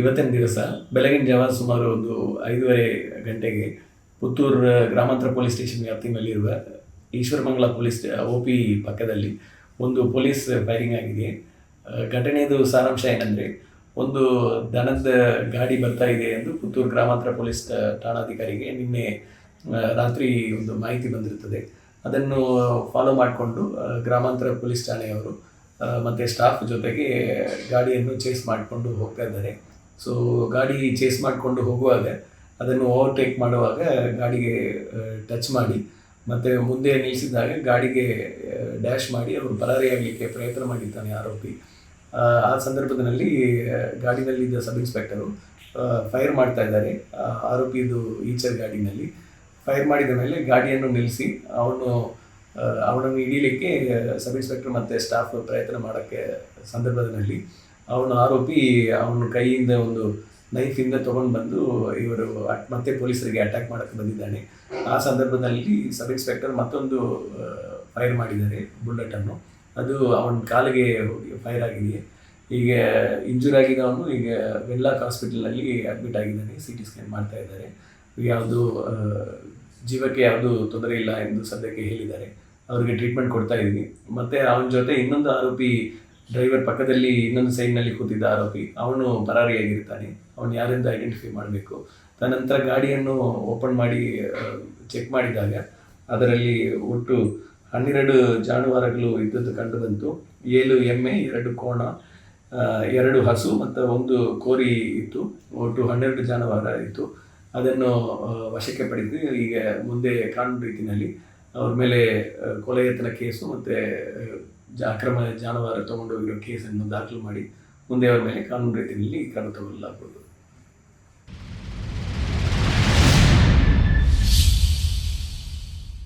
ಇವತ್ತಿನ ದಿವಸ ಬೆಳಗಿನ ಜಾವ ಸುಮಾರು ಒಂದು ಐದೂವರೆ ಗಂಟೆಗೆ ಪುತ್ತೂರು ಗ್ರಾಮಾಂತರ ಪೊಲೀಸ್ ಸ್ಟೇಷನ್ ವ್ಯಾಪ್ತಿನಲ್ಲಿರುವ ಈಶ್ವರಮಂಗಲ ಪೊಲೀಸ್ ಒ ಪಿ ಪಕ್ಕದಲ್ಲಿ ಒಂದು ಪೊಲೀಸ್ ಫೈರಿಂಗ್ ಆಗಿದೆ. ಘಟನೆಯದು ಸಾರಾಂಶ ಏನಂದರೆ ಒಂದು ದನದ ಗಾಡಿ ಬರ್ತಾ ಇದೆ ಎಂದು ಪುತ್ತೂರು ಗ್ರಾಮಾಂತರ ಪೊಲೀಸ್ ಠಾಣಾಧಿಕಾರಿಗೆ ನಿನ್ನೆ ರಾತ್ರಿ ಒಂದು ಮಾಹಿತಿ ಬಂದಿರುತ್ತದೆ. ಅದನ್ನು ಫಾಲೋ ಮಾಡಿಕೊಂಡು ಗ್ರಾಮಾಂತರ ಪೊಲೀಸ್ ಠಾಣೆಯವರು ಮತ್ತೆ ಸ್ಟಾಫ್ ಜೊತೆಗೆ ಗಾಡಿಯನ್ನು ಚೇಸ್ ಮಾಡಿಕೊಂಡು ಹೋಗ್ತಾ ಇದ್ದಾರೆ. ಸೊ ಗಾಡಿ ಚೇಸ್ ಮಾಡಿಕೊಂಡು ಹೋಗುವಾಗ ಅದನ್ನು ಓವರ್ಟೇಕ್ ಮಾಡುವಾಗ ಗಾಡಿಗೆ ಟಚ್ ಮಾಡಿ ಮತ್ತು ಮುಂದೆ ನಿಲ್ಲಿಸಿದಾಗ ಗಾಡಿಗೆ ಡ್ಯಾಶ್ ಮಾಡಿ ಅವರು ಪರಾರಿಯಾಗಲಿಕ್ಕೆ ಪ್ರಯತ್ನ ಮಾಡಿದ್ದಾನೆ ಆರೋಪಿ. ಆ, ಸಂದರ್ಭದಲ್ಲಿ ಗಾಡಿನಲ್ಲಿದ್ದ ಸಬ್ ಇನ್ಸ್ಪೆಕ್ಟರು ಫೈರ್ ಮಾಡ್ತಾ ಇದ್ದಾರೆ. ಆರೋಪಿದು ಈಚರ್ ಗಾಡಿನಲ್ಲಿ. ಫೈರ್ ಮಾಡಿದ ಮೇಲೆ ಗಾಡಿಯನ್ನು ನಿಲ್ಲಿಸಿ ಅವನು ಅವನನ್ನು ಹಿಡೀಲಿಕ್ಕೆ ಸಬ್ ಇನ್ಸ್ಪೆಕ್ಟರ್ ಮತ್ತು ಸ್ಟಾಫ್ ಪ್ರಯತ್ನ ಮಾಡೋಕ್ಕೆ ಸಂದರ್ಭದಲ್ಲಿ ಅವನು ಆರೋಪಿ ಅವನ ಕೈಯಿಂದ ಒಂದು ನೈಫಿಂದ ತೊಗೊಂಡು ಬಂದು ಇವರು ಮತ್ತೆ ಪೊಲೀಸರಿಗೆ ಅಟ್ಯಾಕ್ ಮಾಡಕ್ಕೆ ಬಂದಿದ್ದಾನೆ. ಆ ಸಂದರ್ಭದಲ್ಲಿ ಸಬ್ ಇನ್ಸ್ಪೆಕ್ಟರ್ ಮತ್ತೊಂದು ಫೈರ್ ಮಾಡಿದ್ದಾರೆ ಬುಲೆಟನ್ನು ಅದು ಅವನ ಕಾಲಿಗೆ ಫೈರ್ ಆಗಿದೆ. ಈಗ ಇಂಜೂರ್ ಆಗಿದ್ದವನು ಈಗ ವೆನ್ಲಾಕ್ ಹಾಸ್ಪಿಟಲ್ನಲ್ಲಿ ಅಡ್ಮಿಟ್ ಆಗಿದ್ದಾನೆ ಸಿ ಟಿ ಸ್ಕ್ಯಾನ್ ಮಾಡ್ತಾ ಇದ್ದಾರೆ. ಯಾವುದು ಜೀವಕ್ಕೆ ಯಾವುದು ತೊಂದರೆ ಇಲ್ಲ ಎಂದು ಸದ್ಯಕ್ಕೆ ಹೇಳಿದ್ದಾರೆ. ಅವರಿಗೆ ಟ್ರೀಟ್ಮೆಂಟ್ ಕೊಡ್ತಾ ಇದ್ದೀನಿ. ಮತ್ತು ಅವನ ಜೊತೆ ಇನ್ನೊಂದು ಆರೋಪಿ ಡ್ರೈವರ್ ಪಕ್ಕದಲ್ಲಿ ಇನ್ನೊಂದು ಸೈಡ್ನಲ್ಲಿ ಕೂತಿದ್ದ ಆರೋಪಿ. ಅವನು ಪರಾರಿಯಾಗಿರ್ತಾನೆ. ಅವನು ಯಾರಿಂದ ಐಡೆಂಟಿಫೈ ಮಾಡಬೇಕು? ತನಂತರ ಗಾಡಿಯನ್ನು ಓಪನ್ ಮಾಡಿ ಚೆಕ್ ಮಾಡಿದಾಗ ಅದರಲ್ಲಿ ಒಟ್ಟು ಹನ್ನೆರಡು ಜಾನುವಾರುಗಳು ಇದ್ದದ್ದು ಕಂಡು ಬಂತು ಏಳು ಎಮ್ಮೆ, ಎರಡು ಕೋಣ ಎರಡು ಹಸು ಮತ್ತು ಒಂದು ಕೋರಿ ಇತ್ತು. ಒಟ್ಟು ಹನ್ನೆರಡು ಜಾನುವಾರ ಇತ್ತು. ಅದನ್ನು ವಶಕ್ಕೆ ಪಡೆದು ಈಗ ಮುಂದೆ ಕಾನೂನು ರೀತಿಯಲ್ಲಿ ಅವ್ರ ಮೇಲೆ ಕೊಲೆ ಯತ್ನ ಕೇಸು ಮತ್ತು ಅಕ್ರಮ ಜಾನುವಾರು ತಗೊಂಡೋಗಿರೋ ಕೇಸನ್ನು ದಾಖಲು ಮಾಡಿ ಮುಂದೆ ಅವರ ಮೇಲೆ ಕಾನೂನು ರೀತಿಯಲ್ಲಿ ಕ್ರಮ ತಗೊಳ್ಳಲಾಗುವುದು.